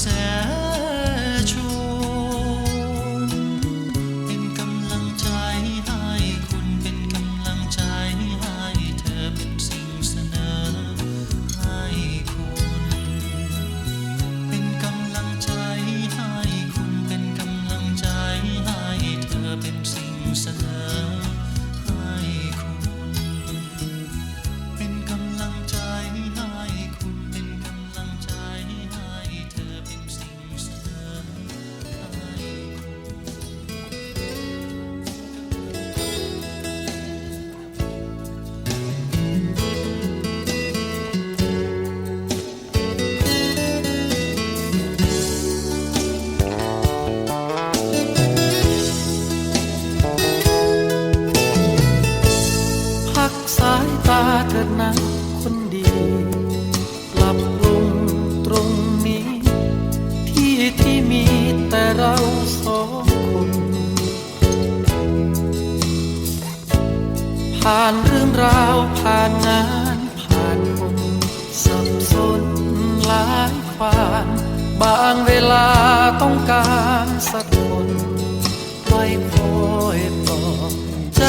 แส ไว้คอยปลอบใจ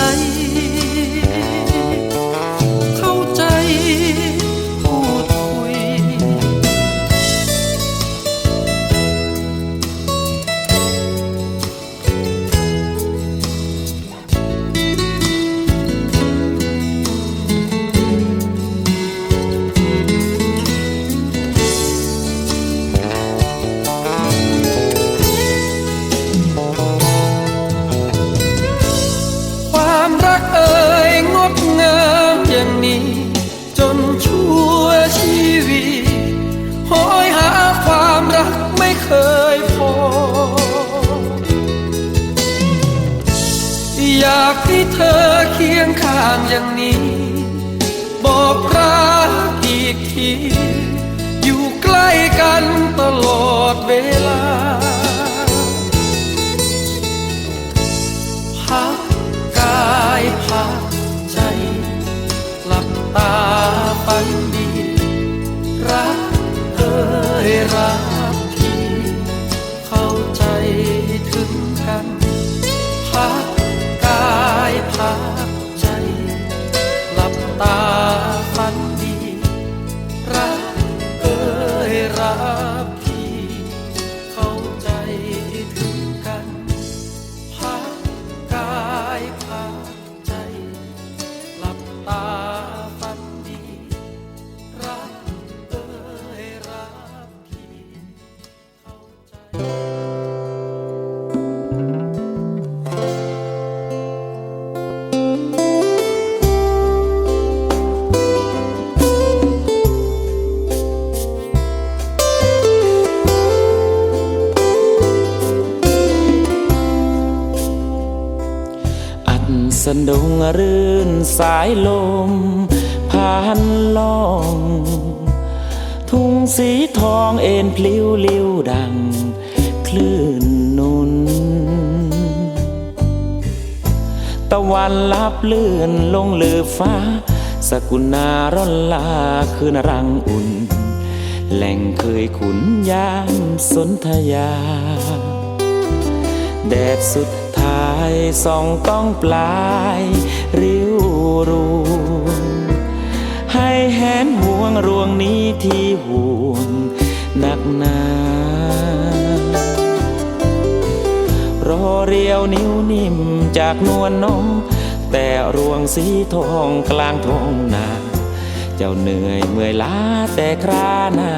เธอเคียงข้างอย่างนี้ บอกรักอีกที อยู่ใกล้กันตลอดเวลา สนดงรื่นสายลมผ่านล่อง ทุ่งสีทองเอ็นพลิ้วลิ้วดัง คลื่นนุน ตะวันลับเลื่อนลงเลือฟ้า สกุณาร่อนลาคืนรังอุ่น แหล่งเคยขุนยามสนธยา แดดสุด ส่องต้องปลายริ้วรูให้แหนห่วงรวงนี้ที่ห่วงหนักหนารอเรียวนิ้วนิ่มจากนวลนม แต่รวงสีทองกลางทองนา เจ้าเหนื่อยเมื่อยล้าแต่คราหน้า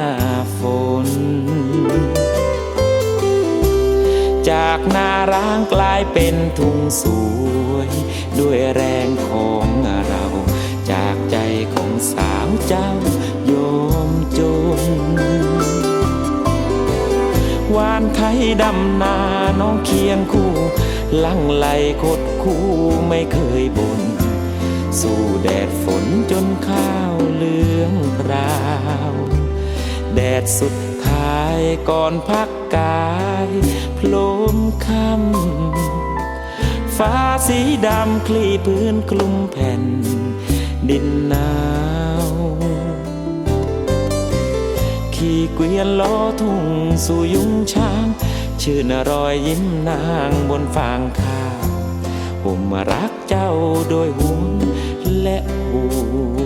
ฝน จากนาร้างกลายเป็นทุ่งสวย ด้วยแรงของเรา จากใจของสาวเจ้าโยมจนวานไทยดำนาน้องเคียงคู่ ลังไหลคดคู่ไม่เคยบน่นสู้แดดฝนจนข้าวเหลืองราว แดดสุด ท้ายก่อนพักกายพลมค่ำฟ้าสีดำคลี่พื้นคลุมแผ่น ดินหนาว ขี่เกวียนล้อทุ่งสู่ยุงช้าง ชื่นรอยยิ้มนางบนฟางข้าวผมรักเจ้าโดยห่วงและห่วง